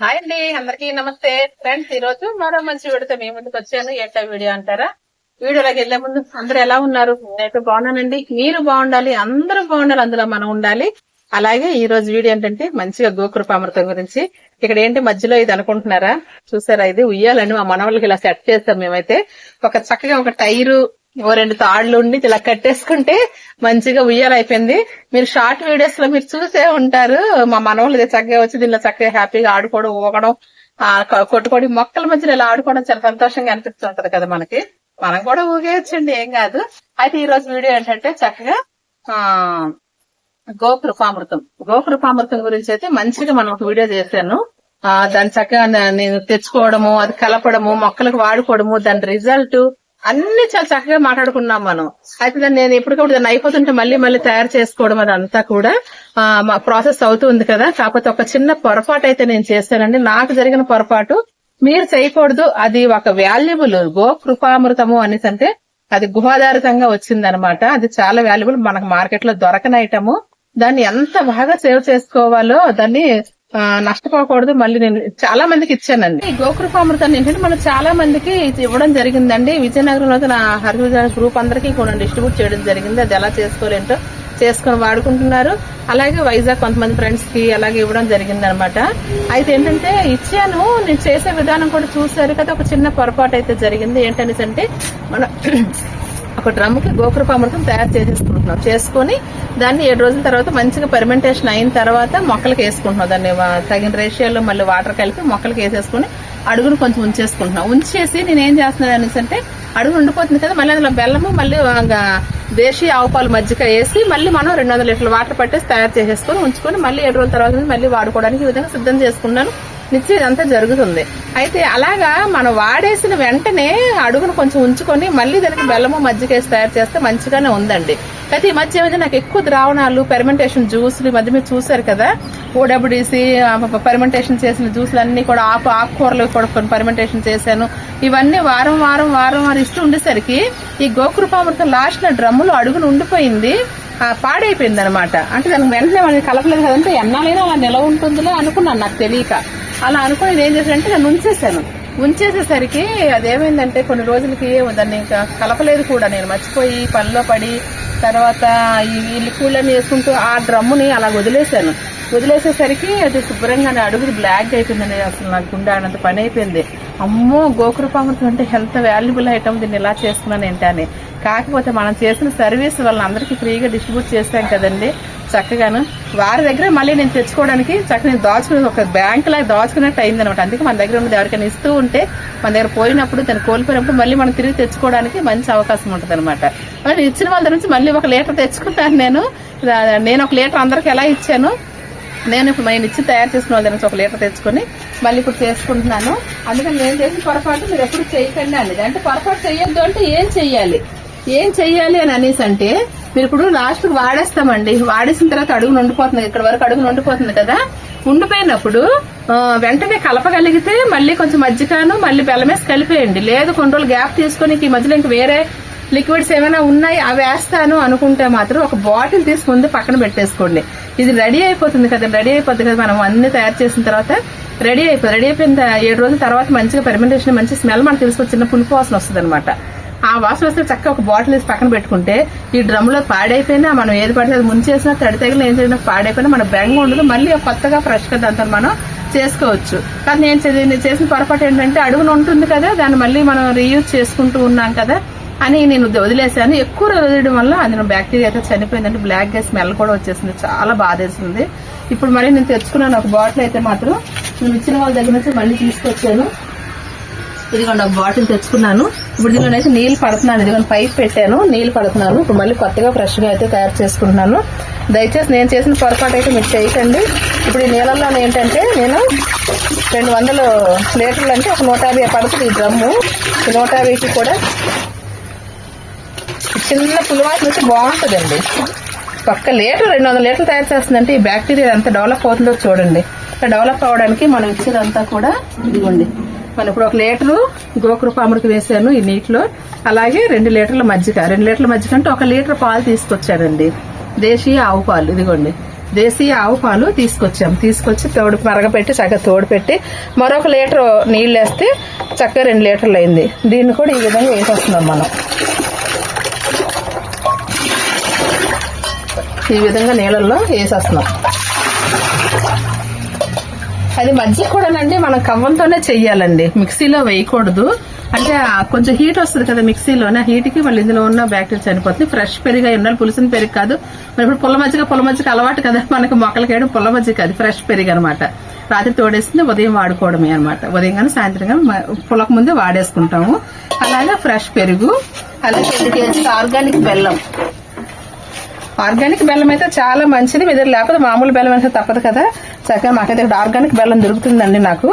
Hi అండి అందరికీ నమస్తే. ఫ్రెండ్స్ ఈ రోజు మరో మంచి వీడితో మీ ముందుకు వచ్చాను. ఏంటా వీడియో అంటారా? వీడియోలోకి వెళ్ళే ముందు అందరు ఎలా ఉన్నారు? నేనైతే బాగున్నానండి. మీరు బాగుండాలి అందరూ బాగుండాలి అందులో మనం ఉండాలి. అలాగే ఈ రోజు వీడియో ఏంటంటే మంచిగా గోకృపామృతం గురించి. ఇక్కడ ఏంటి మధ్యలో ఇది అనుకుంటున్నారా? చూసారా ఇది ఉయ్యాలని మా మనవాళ్ళకి ఇలా సెట్ చేస్తాం మేమైతే. ఒక చక్కగా ఒక టైరు ఓ రెండు తాళ్ళు ఉండి ఇలా కట్టేసుకుంటే మంచిగా ఉయ్యాల అయిపోయింది. మీరు షార్ట్ వీడియోస్లో మీరు చూసే ఉంటారు. మా మనవాళ్ళు చక్కగా వచ్చి దీనిలో చక్కగా హ్యాపీగా ఆడుకోవడం ఊగడం ఆ కొట్టుకోడి మొక్కల మధ్యలో ఇలా ఆడుకోవడం చాలా సంతోషంగా అనిపిస్తుంటది కదా మనకి. మనం కూడా ఊగేయచ్చండి ఏం కాదు. అయితే ఈ రోజు వీడియో ఏంటంటే చక్కగా ఆ గోకృపామృతం. గోకృపామృతం గురించి అయితే మంచిగా మనం ఒక వీడియో చేశాను. ఆ దాన్ని చక్కగా నేను తెచ్చుకోవడము అది కలపడము మొక్కలకు వాడుకోవడము దాని రిజల్ట్ అన్ని చాలా చక్కగా మాట్లాడుకున్నాం మనం. అయితే దాన్ని నేను ఎప్పటికప్పుడు దాన్ని అయిపోతుంటే మళ్ళీ మళ్ళీ తయారు చేసుకోవడం అదంతా కూడా మా ప్రాసెస్ అవుతుంది కదా. కాకపోతే ఒక చిన్న పొరపాటు అయితే నేను చేస్తానండి నాకు జరిగిన పొరపాటు మీరు చేయకూడదు అది ఒక వాల్యుబుల్ గో కృపామృతము అనేసి అంటే అది గుహాధారితంగా వచ్చిందనమాట. అది చాలా వాల్యుబుల్ మనకు మార్కెట్లో దొరకని ఐటము దాన్ని ఎంత బాగా సేవ్ చేసుకోవాలో దాన్ని నష్టపోకూడదు. మళ్ళీ నేను చాలా మందికి ఇచ్చానండి. ఈ గోకృపామృతాన్ని ఏంటంటే మనం చాలా మందికి ఇవ్వడం జరిగిందండి. విజయనగరంలో నా హరివిజయ గ్రూప్ అందరికీ కూడా డిస్ట్రిబ్యూట్ చేయడం జరిగింది. అది ఎలా చేసుకోలేంటో చేసుకొని వాడుకుంటున్నారు. అలాగే వైజాగ్ కొంతమంది ఫ్రెండ్స్కి అలాగే ఇవ్వడం జరిగింది అనమాట అయితే ఏంటంటే ఇచ్చాను. నేను చేసే విధానం కూడా చూసారు కదా. ఒక చిన్న పొరపాటు అయితే జరిగింది. ఏంటనేసి అంటే మన ఒక డ్రమ్కి గోకృపామృతం తయారు చేసేసుకుంటున్నాం. చేసుకొని దాన్ని ఏడు రోజుల తర్వాత మంచిగా పెర్మెంటేషన్ అయిన తర్వాత మొక్కలకి వేసుకుంటున్నాం. దాన్ని తగిన రేషియోలో మళ్ళీ వాటర్ కలిపి మొక్కలకి వేసేసుకుని అడుగును కొంచెం ఉంచేసుకుంటున్నాం. ఉంచేసి నేను ఏం చేస్తున్నాను అనేసి అంటే అడుగు ఉండిపోతుంది కదా మళ్ళీ అందులో బెల్లము మళ్ళీ దేశీయ ఆవుపాలు మజ్జిగ వేసి మళ్ళీ మనం రెండు వందల లీటర్ల వాటర్ పట్టేసి తయారు చేసేసుకొని ఉంచుకొని మళ్ళీ ఏడు రోజుల తర్వాత మళ్ళీ వాడుకోవడానికి ఈ విధంగా సిద్ధం చేసుకున్నాను. నిత్యం ఇదంతా జరుగుతుంది. అయితే అలాగా మనం వాడేసిన వెంటనే అడుగును కొంచెం ఉంచుకొని మళ్ళీ దానికి బెల్లము మజ్జిగేసి తయారు చేస్తే మంచిగానే ఉందండి. అయితే ఈ మధ్య ఏమైతే నాకు ఎక్కువ ద్రావణాలు పెర్మెంటేషన్ జ్యూస్లు ఈ మధ్య మీరు చూసారు కదా? ఓడబ్ల్యూడిసి పెర్మెంటేషన్ చేసిన జ్యూస్లు అన్ని కూడా ఆకు ఆకుకూరలు కూడా కొన్ని పెర్మెంటేషన్ చేశాను. ఇవన్నీ వారం వారం వారం వారం ఇస్తూ ఉండేసరికి ఈ గోకృపామృతం లాస్ట్ నా అడుగును ఉండిపోయింది. పాడైపోయింది అనమాట అంటే దానికి వెంటనే మనకి కలపలేదు కదంటే ఎన్నాలైనా అలా నిలవ ఉంటుందిలే అనుకున్నాను నాకు తెలియక. అలా అనుకుని నేను ఏం చేశానంటే నన్ను ఉంచేసాను ఉంచేసేసరికి అదేమైందంటే కొన్ని రోజులకి దాన్ని ఇంకా కలపలేదు కూడా నేను. మర్చిపోయి పనిలో పడి తర్వాత ఈ ఈ లిక్విడ్లన్నీ వేసుకుంటూ ఆ డ్రమ్ముని అలా వదిలేశాను. వదిలేసేసరికి అది శుభ్రంగా నా అడుగులు బ్లాక్ అయిపోయిందండి అసలు నాకు గుండె అనంత పని అయిపోయింది. అమ్మో గోకృపామృతం అంటే హెల్త్ వాల్యుబుల్ ఐటమ్ దీన్ని ఇలా చేసుకున్నాను ఏంటని కాకపోతే మనం చేసిన సర్వీస్ వాళ్ళని అందరికీ ఫ్రీగా డిస్ట్రిబ్యూట్ చేస్తాం కదండి. చక్కగాను. వారి దగ్గర మళ్ళీ నేను తెచ్చుకోవడానికి చక్కగా నేను దాచుకుని ఒక బ్యాంక్ లాగా దాచుకున్నట్టు అయింది అనమాట అందుకే మన దగ్గర ఉన్నది ఎవరికైనా ఇస్తూ ఉంటే మన దగ్గర పోయినప్పుడు దాన్ని కోల్పోయినప్పుడు మళ్ళీ మనం తిరిగి తెచ్చుకోవడానికి మంచి అవకాశం ఉంటుంది అనమాట మరి ఇచ్చిన వాళ్ళ నుంచి మళ్ళీ ఒక లీటర్ తెచ్చుకుంటాను నేను. నేను ఒక లీటర్ అందరికి ఎలా ఇచ్చాను? నేను ఇప్పుడు నేను ఇచ్చి తయారు చేసిన వాళ్ళ నుంచి ఒక లీటర్ తెచ్చుకొని మళ్ళీ ఇప్పుడు చేసుకుంటున్నాను. అందుకని నేను చేసిన పొరపాటు మీరు ఎప్పుడు చేయకండి అనేది అంటే పొరపాటు చేయొద్దు అంటే ఏం చెయ్యాలి? ఏం చెయ్యాలి అని అనేసి అంటే మీరు ఇప్పుడు లాస్ట్ వాడేస్తామండి. వాడేసిన తర్వాత అడుగు నుండిపోతుంది. ఇక్కడ వరకు అడుగు ఉండిపోతుంది కదా. ఉండిపోయినప్పుడు వెంటనే కలపగలిగితే మళ్ళీ కొంచెం మజ్జిగాను మళ్ళీ బెల్లమేసి కలిపేయండి. లేదు కొన్ని రోజులు గ్యాప్ తీసుకొని ఈ మధ్యలో ఇంక వేరే లిక్విడ్స్ ఏమైనా ఉన్నాయి అవి వేస్తాను అనుకుంటే మాత్రం ఒక బాటిల్ తీసుకుంది పక్కన పెట్టేసుకోండి. ఇది రెడీ అయిపోతుంది కదా రెడీ అయిపోతుంది కదా. మనం అన్ని తయారు చేసిన తర్వాత రెడీ అయిపోతుంది రెడీ అయిపోయిన ఏడు రోజుల తర్వాత మంచిగా పెర్మెంటేషన్ మంచి స్మెల్ మనకు తెలుసుకొని చిన్న పులుపు వాసన వస్తుంది ఆ వాసన వస్తే చక్కగా ఒక బాటిల్ వేసి పక్కన పెట్టుకుంటే ఈ డ్రమ్లో పాడైపోయినా మనం ఏది పడితే అది ముంచేసినా తడి తగిలిన ఏం చేసినా పాడైపోయినా మన బెంగ ఉండదు. మళ్ళీ కొత్తగా ఫ్రెష్గా దాంతో మనం చేసుకోవచ్చు. కానీ నేను చదివి చేసిన పొరపాటు ఏంటంటే అడుగున ఉంటుంది కదా దాన్ని మళ్ళీ మనం రీయూజ్ చేసుకుంటూ ఉన్నాం కదా అని నేను వదిలేసాను వదిలేశాను. ఎక్కువ వదిలేయడం వల్ల అందులో బ్యాక్టీరియా అయితే చనిపోయిందంటే బ్లాక్గా స్మెల్ కూడా వచ్చేసింది. చాలా బాధేసింది. ఇప్పుడు మళ్ళీ నేను తెచ్చుకున్నాను ఒక బాటిల్ అయితే మాత్రం. నేను ఇచ్చిన వాళ్ళ దగ్గర నుంచి మళ్ళీ తీసుకొచ్చాను. ఇదిగోండి ఒక బాటిల్ తెచ్చుకున్నాను. ఇప్పుడు దీనిలో అయితే నీళ్ళు పడుతున్నాను. ఇదిగోండి పైప్ పెట్టాను. నీళ్ళు పడుతున్నాను. ఇప్పుడు మళ్ళీ కొత్తగా ఫ్రెష్గా అయితే తయారు చేసుకుంటున్నాను. దయచేసి నేను చేసిన పొరపాటు అయితే మీరు చేయకండి. ఇప్పుడు ఈ నీళ్ళల్లో ఏంటంటే నేను రెండు వందలు లీటర్లు అంటే ఒక నూట యాభై పడుతుంది ఈ డ్రమ్ము. ఈ నూట యాభైకి కూడా చిన్న పులివాసన వచ్చి బాగుంటుందండి. ఒక్క లీటర్ రెండు వందల లీటర్లు తయారు చేస్తుందంటే ఈ బ్యాక్టీరియా ఎంత డెవలప్ అవుతుందో చూడండి. డెవలప్ అవడానికి మనం ఇచ్చేదంతా కూడా ఇదిగోండి. మనం ఇప్పుడు ఒక లీటరు గోకృపాముడికి వేసాను ఈ నీటిలో. అలాగే రెండు లీటర్ల మజ్జిగ. రెండు లీటర్ల మజ్జిగ అంటే ఒక లీటర్ పాలు తీసుకొచ్చానండి దేశీయ ఆవు పాలు ఇదిగోండి. దేశీయ ఆవు పాలు తీసుకొచ్చాం. తీసుకొచ్చి తోడు మరగపెట్టి చక్కగా తోడు పెట్టి మరొక లీటర్ నీళ్ళు వేస్తే చక్కగా రెండు లీటర్లు అయింది. దీన్ని కూడా ఈ విధంగా వేసేస్తున్నాం మనం. ఈ విధంగా నీళ్ళల్లో వేసేస్తున్నాం. అది మజ్జిగ కూడానండి మనం కవ్వంతోనే చెయ్యాలండి. మిక్సీలో వేయకూడదు. అంటే కొంచెం హీట్ వస్తుంది కదా మిక్సీలోనే హీట్కి మళ్ళీ ఇందులో ఉన్న బ్యాక్టీరియా చనిపోతుంది. ఫ్రెష్ పెరిగా ఉండాలి పులిసిన పెరుగు కాదు. మరి ఇప్పుడు పుల్ల మజ్జిగ పుల్ల మజ్జిగ అలవాటు కదా. మనకి మొక్కలకి వేయడం పుల్ల మజ్జిగ కాదు ఫ్రెష్ పెరుగు అనమాట. రాత్రి తోడేస్తుంది ఉదయం వాడుకోవడమే అనమాట. ఉదయం కానీ సాయంత్రం కానీ పులక ముందే వాడేసుకుంటాము. అలాగే ఫ్రెష్ పెరుగు అలాగే రెండు కేజీలు ఆర్గానిక్ బెల్లం. ఆర్గానిక్ బెల్లం అయితే చాలా మంచిది. మీ దగ్గర లేకపోతే మామూలు బెల్లం అయితే తప్పదు కదా. చక్కగా మాకైతే ఇక్కడ ఆర్గానిక్ బెల్లం దొరుకుతుందండి నాకు.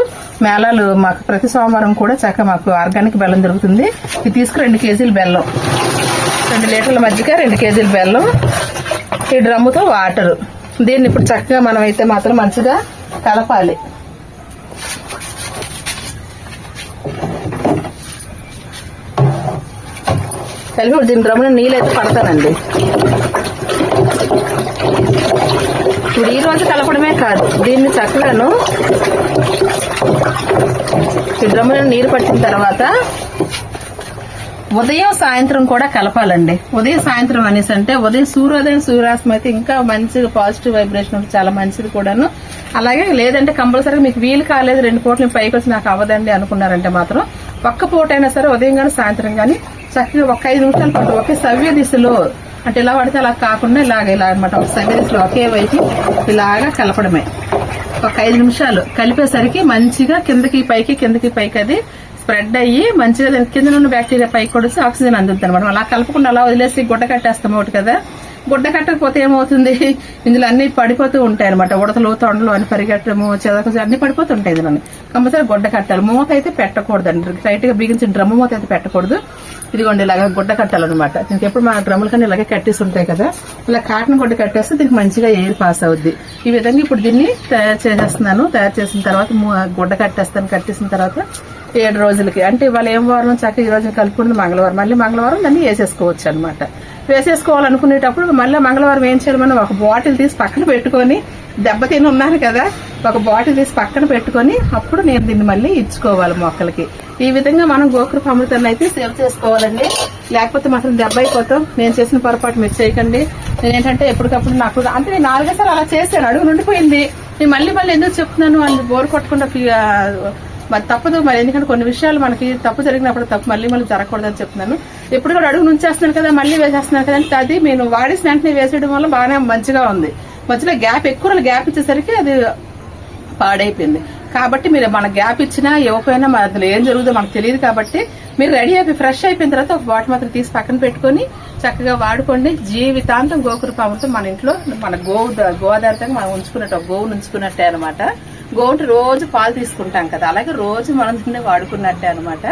మేళాలు మాకు ప్రతి సోమవారం కూడా చక్కగా మాకు ఆర్గానిక్ బెల్లం దొరుకుతుంది. ఇది తీసుకు రెండు కేజీలు బెల్లం. రెండు లీటర్ల మధ్యక రెండు కేజీల బెల్లం. ఈ డ్రమ్ముతో వాటర్. దీన్ని ఇప్పుడు చక్కగా మనం అయితే మాత్రం మంచిగా కలపాలి. కలిపి దీని డ్రమ్మున నీళ్ళు అయితే పడతానండి. ఇప్పుడు ఈ రోజు కలపడమే కాదు. దీన్ని చక్కగాను ఈ డ్రమ్ములో నీరు పట్టిన తర్వాత ఉదయం సాయంత్రం కూడా కలపాలండి. ఉదయం సాయంత్రం అనేసి అంటే ఉదయం సూర్యోదయం సూర్యాస్తం అయితే ఇంకా మంచిగా పాజిటివ్ వైబ్రేషన్ చాలా మంచిది కూడాను. అలాగే లేదంటే కంపల్సరీగా మీకు వీలు కాలేదు రెండు పూటలు పైకి వచ్చి నాకు అవ్వదండి అనుకున్నారంటే మాత్రం ఒక్క పూట అయినా సరే ఉదయం కానీ సాయంత్రం కానీ చక్కగా ఒక ఐదు నిమిషాల పాటు ఒకే సవ్య దిశలో అంటే ఇలా పడితే అలా కాకుండా ఇలాగ ఇలా అనమాట ఒక సవ్య ఒకే వైపు ఇలాగా కలపడమే. ఒక ఐదు నిమిషాలు కలిపేసరికి మంచిగా కిందకి పైకి కిందకి పైకి అది స్ప్రెడ్ అయ్యి మంచిగా దాని కింద ఉన్న బ్యాక్టీరియా పైకి కూడా ఆక్సిజన్ అందుతుంది అనమాట అలా కలపకుండా అలా వదిలేసి గుడ్డ కట్టేస్తాం ఒకటి కదా. గుడ్డ కట్టకపోతే ఏమవుతుంది? ఇందులో అన్ని పడిపోతూ ఉంటాయి అనమాట ఉడతలు తొండలు అని పరిగెట్టడము చెదక అన్ని పడిపోతుంటాయి ఇందులో కంపల్సరీ గుడ్డ కట్టాలి. మూత అయితే పెట్టకూడదండి. టైట్గా బిగించిన డ్రమ్ము మూత అయితే పెట్టకూడదు. ఇదిగోండి ఇలాగా గుడ్డ కట్టాలన్నమాట. దీనికి ఎప్పుడు మా డ్రమ్ముల కన్నా ఇలాగే కట్టేసి ఉంటాయి కదా. ఇలా కాటన్ గుడ్డ కట్టేస్తే దీనికి మంచిగా ఎయిర్ పాస్ అవుద్ది. ఈ విధంగా ఇప్పుడు దీన్ని తయారు చేసేస్తున్నాను. తయారు చేసిన తర్వాత గుడ్డ కట్టేస్తాను. కట్టేసిన తర్వాత ఏడు రోజులకి. అంటే ఇవాళ ఏం వారం? చక్క ఈ రోజు కలుపుకుంది మంగళవారం. మళ్ళీ మంగళవారం దాన్ని వేసేసుకోవచ్చు అనమాట వేసేసుకోవాలనుకునేటప్పుడు మళ్ళీ మంగళవారం ఏం చేయాలి? మనం ఒక బాటిల్ తీసి పక్కన పెట్టుకొని దెబ్బతిని ఉన్నాను కదా ఒక బాటిల్ తీసి పక్కన పెట్టుకొని అప్పుడు నేను దీన్ని మళ్ళీ ఇచ్చుకోవాలి మొక్కలకి. ఈ విధంగా మనం గోకృ అమృతాన్ని అయితే సేవ్ చేసుకోవాలండి. లేకపోతే మాత్రం దెబ్బ అయిపోతాం. నేను చేసిన పొరపాటు మీరు చేయకండి. నేనేంటంటే ఎప్పటికప్పుడు నాకు అంటే నేను నాలుగేసారి అలా చేశాను. అడుగు నుండిపోయింది. నేను మళ్ళీ మళ్ళీ ఎందుకు చెప్తున్నాను? అని బోర్ కొట్టకుండా మరి తప్పదు. మరి ఎందుకంటే కొన్ని విషయాలు మనకి తప్పు జరిగినప్పుడు తప్పు మళ్ళీ మళ్ళీ జరగకూడదని చెప్తున్నాను. ఎప్పుడు కూడా అడుగు నుంచేస్తున్నాను కదా మళ్ళీ వేసేస్తున్నాను కదా అంటే అది నేను వాడేసిన వెంటనే వేసేయడం వల్ల బాగానే మంచిగా ఉంది. మధ్యలో గ్యాప్ ఎక్కువ రోజులు గ్యాప్ ఇచ్చేసరికి అది పాడైపోయింది. కాబట్టి మీరు మన గ్యాప్ ఇచ్చినా ఇవ్వకపోయినా మన అందులో ఏం జరుగుతుందో మనకు తెలియదు కాబట్టి మీరు రెడీ అయిపోయి ఫ్రెష్ అయిపోయిన తర్వాత ఒక బాటిల్ మాత్రం తీసి పక్కన పెట్టుకొని చక్కగా వాడుకోండి. జీవితాంతం గోకృపాముతో మన ఇంట్లో మన గోవు గోదావరితో మనం ఉంచుకున్నట్టు గోవును ఉంచుకున్నట్టే అనమాట గోవుంటి రోజు పాలు తీసుకుంటాం కదా. అలాగే రోజు మనం తిన్న వాడుకున్నట్టే అనమాట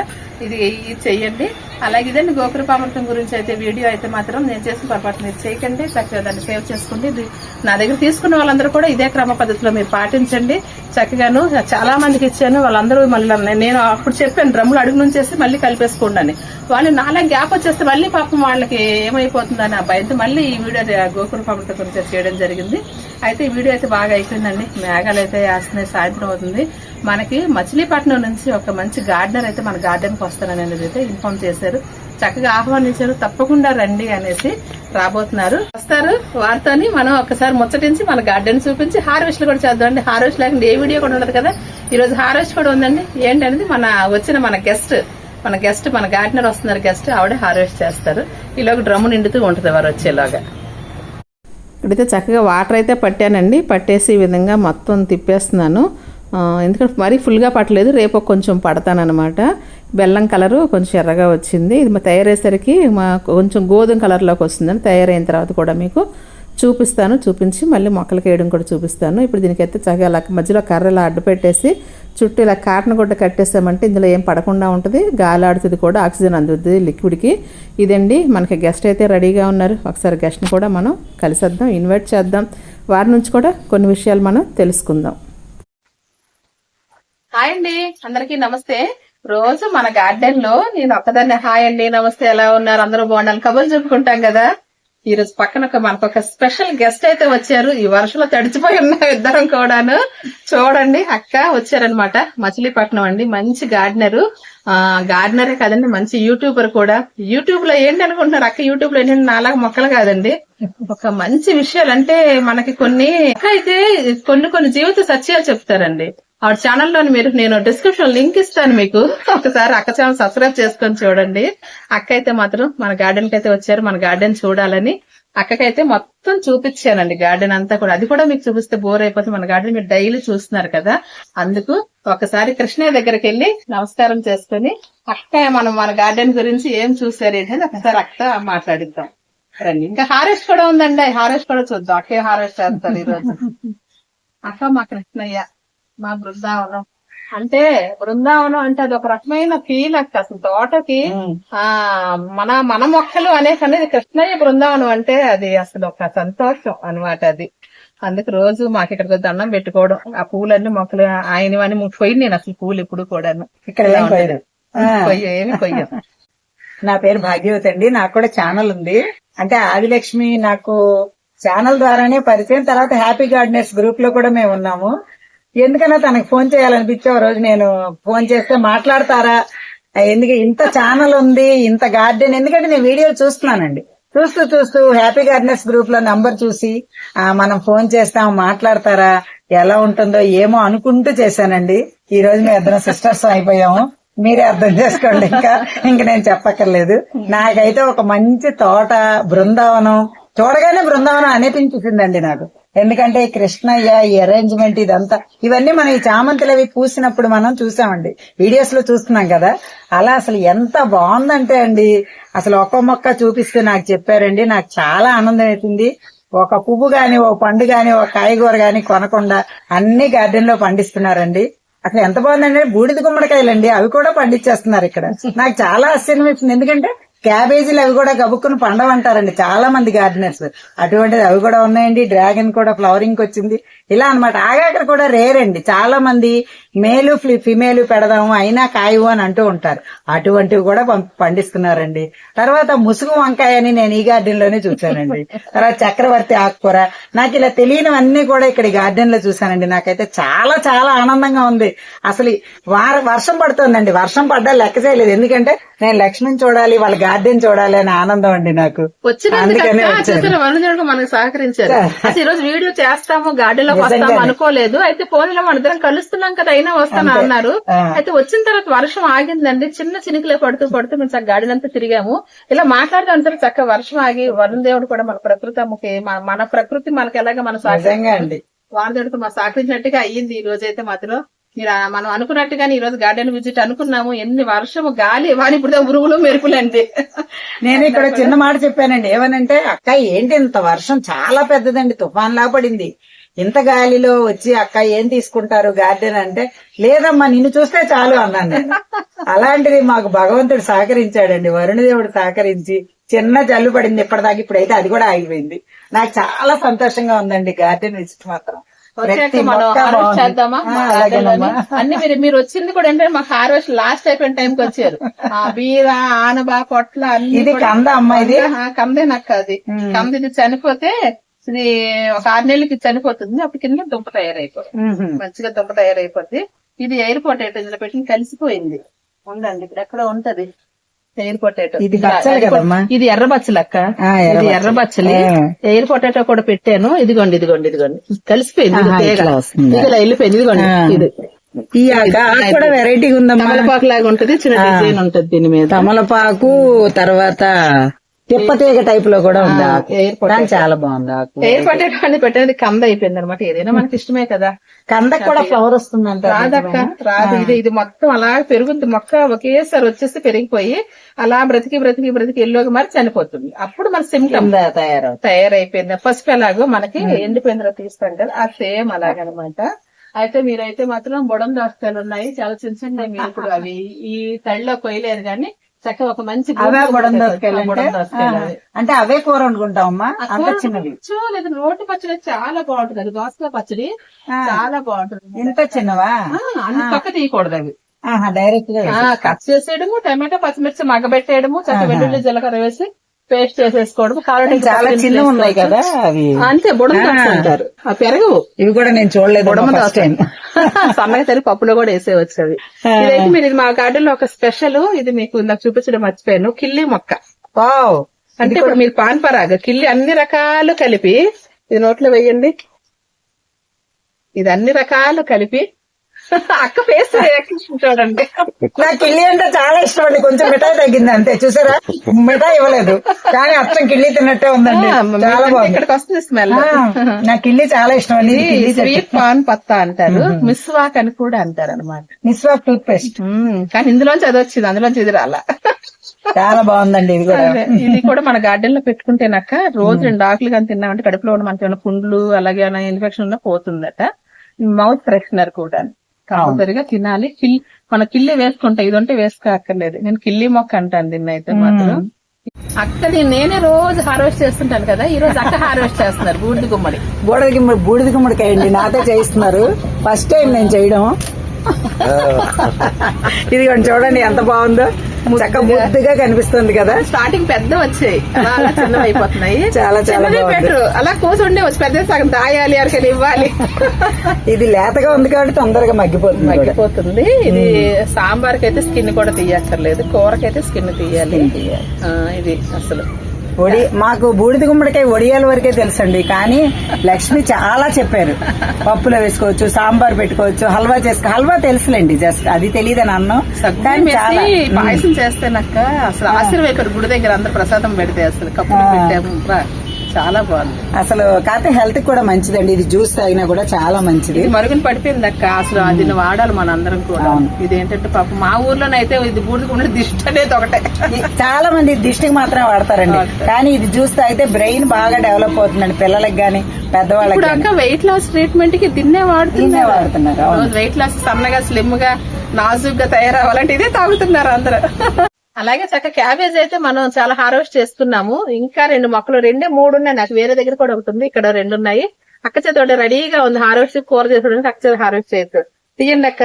ఇది ఇది చెయ్యండి. అలాగే ఇదండి గోకృపామృతం గురించి అయితే వీడియో అయితే మాత్రం నేను చేసిన పొరపాటు మీరు చేయకండి. చక్కగా దాన్ని సేవ్ చేసుకోండి. ఇది నా దగ్గర తీసుకున్న వాళ్ళందరూ కూడా ఇదే క్రమ పద్ధతిలో మీరు పాటించండి. చక్కగాను చాలా మందికి ఇచ్చాను. వాళ్ళందరూ మళ్ళీ నేను అప్పుడు చెప్పాను డ్రమ్ములు అడుగు నుంచి వేసి మళ్ళీ కలిపేసుకోండి అని. వాళ్ళు నాలా గ్యాప్ వచ్చేస్తే మళ్ళీ పాపం వాళ్ళకి ఏమైపోతుందని ఆ భయంతో మళ్ళీ ఈ వీడియో గోకృపామృతం గురించి చేయడం జరిగింది. అయితే ఈ వీడియో అయితే బాగా అయిపోయిందండి. మేఘాలు అయితే వేస్తున్నాయి. సాయంత్రం అవుతుంది. మనకి మచిలీపట్నం నుంచి ఒక మంచి గార్డెనర్ అయితే మన గార్డెన్కి వస్తానని అనేది అయితే ఇన్ఫార్మ్ చేశారు. చక్కగా ఆహ్వానించారు. తప్పకుండా రండి అనేసి రాబోతున్నారు. వస్తారు వారితోని మనం ఒకసారి ముచ్చటించి మన గార్డెన్ చూపించి హార్వెస్ట్ కూడా చేద్దామండి హార్వెస్ట్ లేకుండా ఏ వీడియో కూడా ఉండదు కదా? ఈ రోజు హార్వెస్ట్ కూడా ఉందండి. ఏంటనేది మన వచ్చిన మన గెస్ట్ మన గెస్ట్ మన గార్డెనర్ వస్తున్నారు గెస్ట్ ఆవిడ హార్వెస్ట్ చేస్తారు. ఈలోగా డ్రమ్ము నిండుతూ ఉంటుంది వారు వచ్చేలాగా. ఇక్కడైతే చక్కగా వాటర్ అయితే పట్టానండి. పట్టేసి ఈ విధంగా మొత్తం తిప్పేస్తున్నాను. ఎందుకంటే మరీ ఫుల్గా పట్టలేదు. రేపు కొంచెం పడతానమాట బెల్లం కలరు కొంచెం ఎర్రగా వచ్చింది. ఇది మా తయారయ్యేసరికి మా కొంచెం గోధుమ కలర్లోకి వస్తుందని తయారైన తర్వాత కూడా మీకు చూపిస్తాను చూపించి మళ్ళీ మొక్కలకి వేయడం కూడా చూపిస్తాను. ఇప్పుడు దీనికైతే చక్కగా అలా మధ్యలో కర్ర ఇలా అడ్డు పెట్టేసి చుట్టూ ఇలా కాటన్ గుడ్డ కట్టేసామంటే ఇందులో ఏం పడకుండా ఉంటుంది. గాలి ఆడుతుంది కూడా ఆక్సిజన్ అందుతుంది లిక్విడ్కి ఇదండి మనకి గెస్ట్ అయితే రెడీగా ఉన్నారు. ఒకసారి గెస్ట్ని కూడా మనం కలిసేద్దాం ఇన్వైట్ చేద్దాం. వారి నుంచి కూడా కొన్ని విషయాలు మనం తెలుసుకుందాం. హాయ్ అండి అందరికీ నమస్తే. రోజు మన గార్డెన్లో నేను ఒక్కదాన్ని. హాయ్ అండి నమస్తే ఎలా ఉన్నారు? అందరూ బాగుండాలి కబుర్లు చెప్పుకుంటాం కదా. ఈ రోజు పక్కన ఒక మనకు ఒక స్పెషల్ గెస్ట్ అయితే వచ్చారు. ఈ వర్షంలో తడిచిపోయి ఉన్న ఇద్దరం కూడాను. చూడండి అక్క వచ్చారనమాట మచిలీపట్నం అండి. మంచి గార్డెనరు. ఆ గార్డెనరే కాదండి మంచి యూట్యూబర్ కూడా. యూట్యూబ్లో ఏంటి అనుకుంటున్నారు? అక్క యూట్యూబ్లో ఏంటంటే నాలాగా మొక్కలు కాదండి. ఒక మంచి విషయాలు అంటే మనకి కొన్ని అక్క అయితే కొన్ని కొన్ని జీవిత సత్యాలు చెప్తారండి. ఆ ఛానల్లోని మీరు నేను డిస్క్రిప్షన్ లింక్ ఇస్తాను మీకు. ఒకసారి అక్క ఛానల్ సబ్స్క్రైబ్ చేసుకొని చూడండి. అక్క అయితే మాత్రం మన గార్డెన్కి అయితే వచ్చారు మన గార్డెన్ చూడాలని. అక్కకైతే మొత్తం చూపించానండి గార్డెన్ అంతా కూడా. అది కూడా మీకు చూపిస్తే బోర్ అయిపోతుంది మన గార్డెన్ మీరు డైలీ చూస్తున్నారు కదా. అందుకు ఒకసారి కృష్ణయ్య దగ్గరికి వెళ్ళి నమస్కారం చేసుకుని అక్క మనం మన గార్డెన్ గురించి ఏం చూసారు ఏంటని ఒకసారి అక్క మాట్లాడిద్దాం. రండి. ఇంకా హారెస్ట్ కూడా ఉందండి. హారెస్ట్ కూడా చూద్దాం. అక్కే హారెస్ట్ చేస్తారు ఈ రోజు అక్క మా కృష్ణయ్య. మా బృందావనం. అంటే బృందావనం అంటే అది ఒక రకమైన ఫీల్ అక్క. అసలు తోటకి ఆ మన మన మొక్కలు అనే అనేది కృష్ణయ్య బృందావనం అంటే అది అసలు ఒక సంతోషం అన్నమాట అది. అందుకు రోజు మాకు ఇక్కడికి వచ్చి దండం పెట్టుకోవడం. ఆ పూలన్నీ మొక్కలు ఆయనవని పోయి నేను అసలు పూలు ఇప్పుడు కూడాను. ఇక్కడ ఏమి కొయ్యం నా పేరు భాగ్యవతి అండి. నాకు కూడా ఛానల్ ఉంది. అంటే ఆదిలక్ష్మి నాకు ఛానల్ ద్వారానే పరిచయం. తర్వాత హ్యాపీ గార్డెనర్స్ గ్రూప్లో కూడా మేము ఉన్నాము. ఎందుకన్నా తనకు ఫోన్ చేయాలనిపించే రోజు? నేను ఫోన్ చేస్తే మాట్లాడతారా? ఎందుకు ఇంత ఛానల్ ఉంది ఇంత గార్డెన్? ఎందుకంటే నేను వీడియోలు చూస్తున్నానండి. చూస్తూ చూస్తూ హ్యాపీ గార్డెన్స్ గ్రూప్లో నంబర్ చూసి మనం ఫోన్ చేస్తాం మాట్లాడతారా? ఎలా ఉంటుందో ఏమో అనుకుంటూ చేశానండి. ఈ రోజు మేము ఇద్దరం సిస్టర్స్ అయిపోయాము. మీరే అర్థం చేసుకోండి. ఇంకా ఇంక నేను చెప్పక్కర్లేదు. నాకైతే ఒక మంచి తోట బృందావనం చూడగానే బృందావనం అనిపించిందండి నాకు. ఎందుకంటే కృష్ణయ్య ఈ అరేంజ్మెంట్ ఇదంతా ఇవన్నీ మనం ఈ చామంతులు అవి పూసినప్పుడు మనం చూసామండి. వీడియోస్లో చూస్తున్నాం కదా. అలా అసలు ఎంత బాగుందంటే అండి. అసలు ఒక్క మొక్క చూపిస్తే నాకు చెప్పారండి. నాకు చాలా ఆనందం అవుతుంది. ఒక పువ్వు గాని ఓ పండు గాని ఒక కాయగూర గాని కొనకుండా అన్ని గార్డెన్లో పండిస్తున్నారండి. అసలు ఎంత బాగుందంటే బూడిద గుమ్మడికాయలండి. అవి కూడా పండించేస్తున్నారు ఇక్కడ. నాకు చాలా ఆశ్చర్యం ఎందుకంటే క్యాబేజీలు అవి కూడా గబుక్కును పండవంటారండి. చాలా మంది గార్డెనర్స్. అటువంటిది అవి కూడా ఉన్నాయండి. డ్రాగన్ కూడా ఫ్లవరింగ్ వచ్చింది. ఇలా అన్నమాట. ఆగాకర కూడా రేర్ అండి. చాలా మంది మేలు ఫిమేలు పెడదాము అయినా కాయవు అని అంటూ ఉంటారు. అటువంటివి కూడా పండిస్తున్నారండి. తర్వాత ముసుగు వంకాయ అని నేను ఈ గార్డెన్లోనే చూశానండి. తర్వాత చక్రవర్తి ఆకుకూర. నాకు ఇలా తెలియనివన్నీ కూడా ఇక్కడ గార్డెన్లో చూశానండి. నాకైతే చాలా చాలా ఆనందంగా ఉంది. అసలు వార వర్షం పడుతుందండి. వర్షం పడ్డా లెక్క చేయలేదు. ఎందుకంటే నేను లక్ష్మణ్ చూడాలి వాళ్ళ గార్డెన్ చూడాలి అనే ఆనందం అండి నాకు. వచ్చాను. మనకు సహకరించారు. ఈ రోజు వీడియో చేస్తాము గార్డెన్ లోకి వస్తాము నిజంగానే. అనుకోలేదు. అయితే ఫోన్లో మన ఇద్దరం కలుస్తున్నాం కదా అయినా వస్తాను. అన్నారు. అయితే వచ్చిన తర్వాత వర్షం ఆగిందండి. చిన్న చినుకులే పడుతూ పడుతూ మేము చక్క గార్డెన్ అంతా తిరిగాము. ఇలా మాట్లాడుతూ అంతా చక్క వర్షం ఆగి వరుణ దేవుడు కూడా మన ప్రకృతి మన- ప్రకృతి మనకి ఎలాగ మన అండి వారదేవుడితో మా సహకరించినట్టుగా అయ్యింది ఈ రోజు అయితే మధ్యలో మీరు మనం అనుకున్నట్టుగానే ఈ రోజు గార్డెన్ విజిట్ అనుకున్నాము. ఎన్ని వర్షము గాలి వాని ఇప్పుడు ఉరుములు మెరుపులు అండి. నేను ఇక్కడ చిన్న మాట చెప్పానండి. ఏమనంటే అక్క ఏంటి ఇంత వర్షం? చాలా పెద్దదండి. తుఫాన్ లా పడింది. ఇంత గాలిలో వచ్చి అక్క ఏం తీసుకుంటారు గార్డెన్ అంటే లేదమ్మా నిన్ను చూస్తే చాలు అన్నాను నేను. అలాంటిది మాకు భగవంతుడు సహకరించాడండి. వరుణదేవుడు సహకరించి చిన్న జల్లు పడింది ఇప్పటిదాకా ఇప్పుడైతే అది కూడా ఆగిపోయింది. నాకు చాలా సంతోషంగా ఉందండి గార్డెన్ విజిట్ మాత్రం. మా. అన్ని మీరు మీరు వచ్చింది కూడా ఏంటంటే మాకు హార్వెస్ట్ లాస్ట్ అయిపోయిన టైంకి వచ్చారు. ఆ బీర ఆనబా పొట్ల అన్ని కంద అమ్మ ఇది? ఆ, కందే నక్క అది కంద చనిపోతే ఇది ఒక ఆరు నెలలకి చనిపోతుంది. అప్పుడు కింద దుంప తయారైపోతుంది. మంచిగా దుంప తయారైపోద్ది. ఇది ఎయిర్ పొటాటో ఇందులో పెట్టి కలిసిపోయింది. ఉందండి ఇక్కడ ఎక్కడ ఉంటది. Air potato. ఇది? ఇది ఎర్ర బచ్చలు అక్క. ఆ, ఎర్ర ఇది. ఎర్ర బచ్చలి. ఎయిర్ పొటాటో కూడా పెట్టాను. ఇదిగోండి ఇదిగోండి ఇదిగోండి. కలిసిపోయింది. ఇది వెళ్ళిపోయింది. ఇదిగోండి. ఇది. ఈ కూడా వెరైటీగా ఉందమ్మా. తమలపాకు లాగా ఉంటది. చిన్న డిజైన్ ఉంటది దీని మీద. తమలపాకు తర్వాత తిప్పతీగ టైప్లో కూడా ఉంది చాలా బాగుంది ఎయిర్ పొటాటో అని పెట్టేది కంద అయిపోయింది అనమాట ఏదైనా మనకి ఇష్టమే కదా. కందకు కూడా ఫ్లవర్ వస్తుందంట రాదక్క రాదు. ఇది ఇది మొత్తం అలా పెరుగుద్ది మొక్క ఒకేసారి వచ్చేసి పెరిగిపోయి అలా బ్రతికి బ్రతికి బ్రతికి ఎల్లోకి మరి చనిపోతుంది. అప్పుడు మన సిమ్టమ్ కింద తయారవుతుంది. తయారైపోయింది. పసుపు ఎలాగో మనకి ఎండిపోయిన తీస్తాం కదా. ఆ సేమ్ అలాగనమాట. అయితే మీరైతే మాత్రం బుడం దోసకాయలు ఉన్నాయి. చాలా చిన్న చిన్న మీరు ఇప్పుడు అవి ఈ తడిలో కొయ్యలేరు కానీ చక్కగా ఒక మంచి అవే. దోసకాయలు అంటే. అవి. కూర వండుకుంటామమ్మా ఆ అంత కూర చిన్నవి. పచ్చో లేదా రోటి పచ్చడి చాలా బాగుంటుంది అది. దోసకాయ పచ్చడి. చాలా బాగుంటుంది. ఇంత చిన్నవా? అన్ని పక్క తీయకూడదు అవి. డైరెక్ట్గా కట్ చేసేయడము టమాటో పచ్చిమిర్చి మగ్గబెట్టేయడము చక్క వెల్లుల్లి జీలకర్ర వేసి పేస్ట్ చేసేసుకోవడం కావాలంటే చాలా చిన్నవి ఉన్నాయి కదా. అవి. అంతే బుడమ. దోస అంటారు ఆ పెరగవు ఇవి కూడా నేను చూడలేదు బుడమ దోస సన్నగా తరి పప్పులో కూడా వేసేవచ్చు ఆ. ఇదైతే మీరు ఇది మా గార్డెన్లో ఒక స్పెషల్. ఇది మీకు నాకు చూపించడం మర్చిపోయాను. కిల్లి మొక్క. వావ్. అంటే ఇప్పుడు మీరు పాన్ పరాగ కిల్లి అన్ని రకాలు కలిపి ఇది నోట్లో వేయండి. ఇది అన్ని రకాలు కలిపి అక్క ఫేస్ చూడండి. నాకు కిళ్ళి అంటే చాలా ఇష్టం అండి. కొంచెం మిఠాయి తగ్గింది అంతే. చూసారా? మిఠాయి ఇవ్వలేదు. కానీ అచ్చం కిళ్ళి తిన్నట్టే ఉందండి. చాలా బాగుంది. ఇక్కడికి వస్తుంది స్మెల్ నాకు కిళ్ళి చాలా ఇష్టం అండి. స్వీట్ పాన్ పత్తా అంటారు. మిస్వాక్ అని కూడా అంటారు అనమాట మిస్వాక్ టూత్ పేస్ట్ కానీ ఇందులోంచి అది వచ్చింది. అందులోంచి ఇది రాలా. చాలా బాగుందండి ఇది కూడా. ఇది కూడా మన గార్డెన్లో పెట్టుకుంటేనాక రోజు రెండు ఆకులు కానీ తిన్నామంటే కడుపులో ఉన్న మనకి ఏమైనా పుండ్లు అలాగే ఏమైనా ఇన్ఫెక్షన్ ఉన్నా పోతుందట. మౌత్ ఫ్రెషనర్ కూడా కంపల్సరిగా తినాలి. కిల్ మన కిల్లి వేసుకుంటా. ఇది ఉంటే వేసుకోక్కర్లేదు. నేను కిల్లి మొక్క అంటాను దీన్ని అయితే మాత్రం. అక్కది నేనే రోజు హార్వెస్ట్ చేస్తుంటాను కదా ఈ రోజు అక్క హార్వెస్ట్ చేస్తున్నారు బూడిద గుమ్మడి. బూడిద గుమ్మడి బూడిద గుమ్మడికాయ అండి. నాతో చేయిస్తున్నారు. ఫస్ట్ టైం నేను చేయడం. ఇది కొంచెం చూడండి ఎంత బాగుందో. చక్క ముద్దుగా కనిపిస్తుంది కదా. స్టార్టింగ్ పెద్ద వచ్చాయి. అలా అయిపోతున్నాయి. చాలా చాలా అలా కూర్చుండే వచ్చి పెద్ద సగం దాయాలి ఎవరికైనా ఇవ్వాలి. ఇది లేతగా ఉంది కాబట్టి తొందరగా మగ్గిపోతుంది. మగ్గిపోతుంది. ఇది సాంబార్కి అయితే స్కిన్ కూడా తీయక్కర్లేదు. కూరకైతే స్కిన్ తీయాలి. ఇది అసలు. ఒడి మాకు బూడిద గుమ్మడికాయ ఒడియాల వరకే తెలుసండి. కానీ లక్ష్మి చాలా చెప్పారు. పప్పులో వేసుకోవచ్చు సాంబార్ పెట్టుకోవచ్చు హల్వా చేసుకో హల్వా తెలుసులేండి. జస్ట్ అది తెలియదని అన్నం. పాయసం చేస్తేనక్క అసలు ఆశీర్వేకరు గుడి దగ్గర అందరు ప్రసాదం పెడితే అసలు కప్పులు పెట్టాము. చాలా బాగుంది. అసలు కాకపోతే హెల్త్ కూడా మంచిదండి. ఇది జ్యూస్ తాగినా కూడా చాలా మంచిది. ఇది మరుగున పడిపోయింది అక్క. అసలు అది వాడాలి మన అందరం కూడా. అవును. ఇదేంటంటే పాప మా ఊర్లోనైతే ఇది బూడిద దిష్టి అనేది ఒకటే. చాలా మంది దిష్టికి మాత్రమే వాడతారండి. కానీ ఇది జ్యూస్ తాగితే బ్రెయిన్ బాగా డెవలప్ అవుతుందండి. పిల్లలకి గాని పెద్దవాళ్ళకి అక్క వెయిట్ లాస్ ట్రీట్మెంట్కి దీన్నే వాడుతున్నారు. వాడుతున్నారు. వెయిట్ లాస్ సన్నగా స్లిమ్గా నాజుగ్గా తయారవ్వాలంటే ఇదే తాగుతున్నారు అందరూ. అలాగే చక్క క్యాబేజ్ అయితే మనం చాలా హార్వెస్ట్ చేసుకున్నాము ఇంకా రెండు మొక్కలు రెండే మూడు ఉన్నాయి. నాకు వేరే దగ్గర కూడా ఒకటి ఉంది. ఇక్కడ రెండు ఉన్నాయి. అక్క చేత రెడీగా ఉంది హార్వెస్ట్ కూర చేసుకోవడానికి అక్క చేత హార్వెస్ట్ చేయొచ్చు తీయండి అక్క.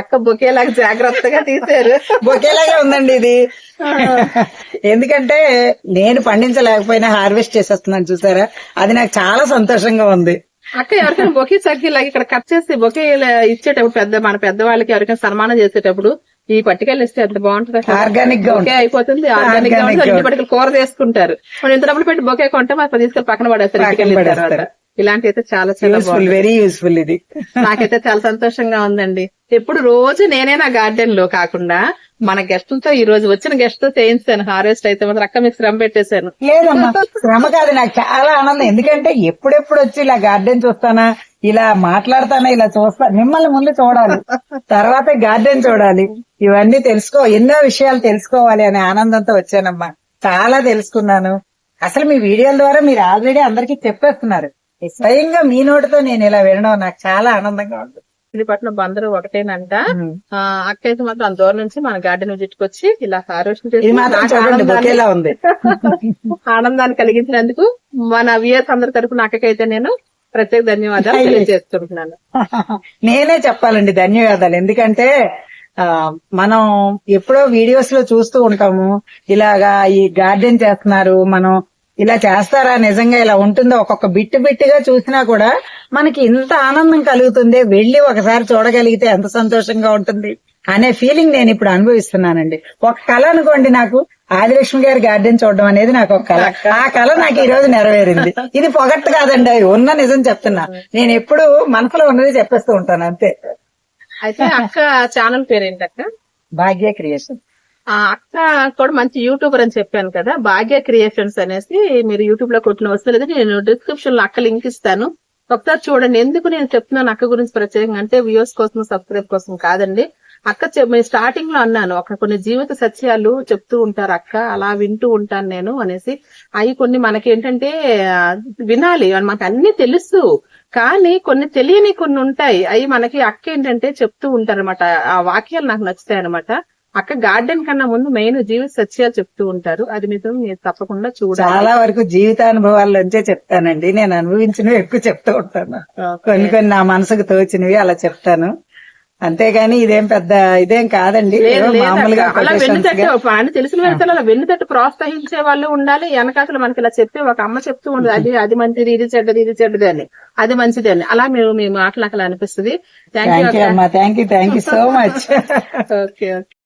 అక్క బొకేలాగా జాగ్రత్తగా తీసారు ఒకేలాగే ఉందండి ఇది. ఎందుకంటే నేను పండించలేకపోయినా హార్వెస్ట్ చేసేస్తున్నాను చూసారా? అది నాకు చాలా సంతోషంగా ఉంది. అక్క ఎవరికైనా బొకే చక్కిలాగా ఇక్కడ కట్ చేసి బొకే ఇచ్చేటప్పుడు పెద్ద మన పెద్దవాళ్ళకి ఎవరికైనా సన్మానం చేసేటప్పుడు ఈ పట్టికలు ఇస్తే ఎంత బాగుంటుంది. ఆర్గానిక్గా బొకే అయిపోతుంది ఆర్గానిక్గా ఉంటుంది. పట్టుకులు కూర చేసుకుంటారు. మనం ఇంత డబ్బులు పెట్టి బొకే కొంటే మరి తీసుకెళ్ళి పక్కన పడేస్తారు ఇలాంటి అయితే చాలా చాలా వెరీ యూస్ఫుల్ ఇది. నాకైతే చాలా సంతోషంగా ఉందండి. ఎప్పుడు రోజు నేనే నా గార్డెన్లో కాకుండా మన గెస్ట్తో ఈ రోజు వచ్చిన గెస్ట్తో చేయించాను. హార్వెస్ట్ అయితే మాత్రం అక్క మీకు శ్రమ పెట్టేశాను. లేదమ్మా శ్రమ కాదు నాకు చాలా ఆనందం. ఎందుకంటే ఎప్పుడెప్పుడు వచ్చి ఇలా గార్డెన్ చూస్తానా ఇలా మాట్లాడతానా ఇలా చూస్తా మిమ్మల్ని ముందు చూడాలి. తర్వాత గార్డెన్ చూడాలి. ఇవన్నీ తెలుసుకో ఎన్నో విషయాలు తెలుసుకోవాలి అనే ఆనందంతో వచ్చానమ్మా. చాలా తెలుసుకున్నాను. అసలు మీ వీడియోల ద్వారా మీరు ఆల్రెడీ అందరికీ చెప్పేస్తున్నారు. స్వయంగా మీ నోటితో నేను ఇలా వినడం నాకు చాలా ఆనందంగా ఉంటుంది పట్టిన బందరు ఒకటేనంట. ఆ, అక్క అయితే మాత్రం అంత దూరం నుంచి మన గార్డెన్ విజిట్ వచ్చి ఇలా హార్వెస్ట్ చేసి ఆనందాన్ని- కలిగించినందుకు మన వియర్స్ అందరి తరపున అక్కకైతే నేను ప్రత్యేక ధన్యవాదాలు తెలియజేసుకుంటున్నాను నేనే చెప్పాలండి ధన్యవాదాలు. ఎందుకంటే ఆ మనం ఎప్పుడో వీడియోస్లో చూస్తూ ఉంటాము ఇలాగా ఈ గార్డెన్ చేస్తున్నారు మనం ఇలా చేస్తారా? నిజంగా ఇలా ఉంటుందో? ఒక్కొక్క బిట్టు బిట్టుగా చూసినా కూడా మనకి ఇంత ఆనందం కలుగుతుంది? వెళ్ళి ఒకసారి చూడగలిగితే ఎంత సంతోషంగా ఉంటుంది? అనే ఫీలింగ్ నేను ఇప్పుడు అనుభవిస్తున్నానండి. ఒక కళ అనుకోండి నాకు. ఆదిలక్ష్మి గారి గార్డెన్ చూడడం అనేది నాకు ఒక కళ. ఆ కళ నాకు ఈ రోజు నెరవేరింది. ఇది పొగట్టు కాదండి. ఉన్న నిజం చెప్తున్నా. నేను ఎప్పుడు మనసులో ఉన్నది చెప్పేస్తూ ఉంటాను అంతే. అయితే అక్క ఛానల్ పేరు ఏంటక్క భాగ్య క్రియేషన్. ఆ అక్క కూడా మంచి యూట్యూబర్ అని చెప్పాను కదా భాగ్య క్రియేషన్స్ అనేసి మీరు యూట్యూబ్లో కొట్టిన వస్తలేదు నేను డిస్క్రిప్షన్లో అక్క లింక్ ఇస్తాను. ఒకసారి చూడండి ఎందుకు నేను చెప్తున్నాను అక్క గురించి ప్రత్యేకంగా? అంటే వ్యూస్ కోసం సబ్స్క్రైబ్ కోసం కాదండి. అక్క చెప్- నేను స్టార్టింగ్లో అన్నాను ఒక కొన్ని జీవిత సత్యాలు చెప్తూ ఉంటారు అక్క అలా వింటూ ఉంటాను నేను అనేసి. అవి కొన్ని మనకేంటంటే వినాలి మనకు అన్ని తెలుసు. కానీ కొన్ని తెలియని కొన్ని ఉంటాయి. అవి మనకి అక్క ఏంటంటే చెప్తూ ఉంటారనమాట ఆ వాక్యాలు నాకు నచ్చుతాయి అనమాట అక్క గార్డెన్ కన్నా ముందు మెయిన్ జీవిత సత్యాలు చెప్తూ ఉంటారు. అది మీద మీరు తప్పకుండా చూడాలి. చాలా వరకు జీవితానుభవాల్లోంచే చెప్తానండి. నేను అనుభవించినవి ఎక్కువ చెప్తూ ఉంటాను. కొన్ని కొన్ని నా మనసుకు తోచినవి అలా చెప్తాను. అంతేగాని ఇదేం పెద్ద ఇదేం కాదండి. మామూలుగా. అని తెలిసిన వెళ్తారు అలా వెన్ను తట్టు ప్రోత్సహించే వాళ్ళు ఉండాలి. వెనకాతలు మనకి ఇలా చెప్పి ఒక అమ్మ చెప్తూ ఉండదు అది అది మంచిది ఇది చెడ్డది ఇది చెడ్డది అని. అది మంచిది అని. అలా మేము మీ మాటలు అలా అనిపిస్తుంది. Thank you thank you thank you so much okay okay.